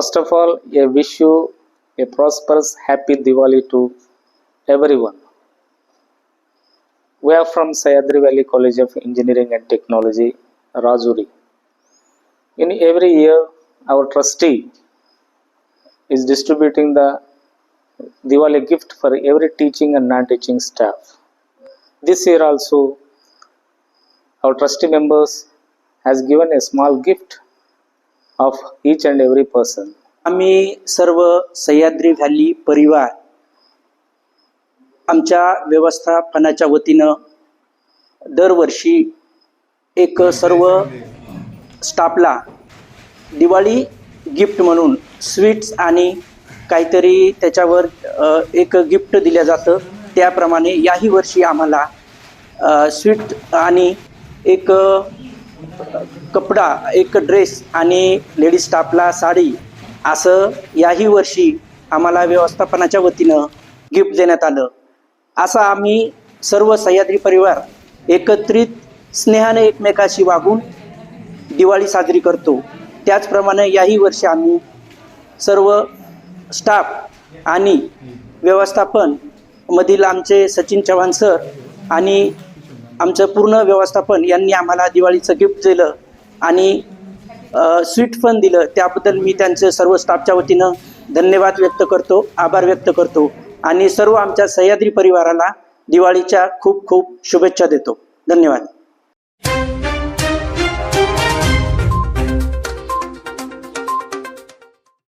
First of all, I wish you a prosperous, happy Diwali to everyone. We are from Sayadri Valley College of Engineering and Technology, Rajuri. In every year, our trustee is distributing the Diwali gift for every teaching and non-teaching staff. This year also, our trustee members has given a small gift of each and every person. आम्ही सर्व Sahyadri valley परिवार आमच्या व्यवस्थापनाच्या वतीनं दरवर्षी एक सर्व स्टाफला दिवाळी गिफ्ट म्हणून स्वीट्स आणि काहीतरी त्याच्यावर एक गिफ्ट दिलं जातं. त्याप्रमाणे याही वर्षी आम्हाला स्वीट आणि एक कपडा एक ड्रेस आणि लेडीज स्टाफला साडी असं याही वर्षी आम्हाला व्यवस्थापनाच्या वतीनं गिफ्ट देण्यात आलं. असं आम्ही सर्व सह्याद्री परिवार एकत्रित स्नेहाने एकमेकाशी वागून दिवाळी साजरी करतो. त्याचप्रमाणे याही वर्षी आम्ही सर्व स्टाफ आणि व्यवस्थापन मधील आमचे सचिन चव्हाण सर आणि आमचं पूर्ण व्यवस्थापन यांनी आम्हाला दिवाळीचं गिफ्ट दिलं आणि स्वीट पण दिलं त्याबद्दल मी त्यांचं सर्व स्टाफच्या वतीनं धन्यवाद व्यक्त करतो आभार व्यक्त करतो आणि सर्व आमच्या सह्याद्री परिवाराला दिवाळीच्या खूप खूप शुभेच्छा देतो. धन्यवाद.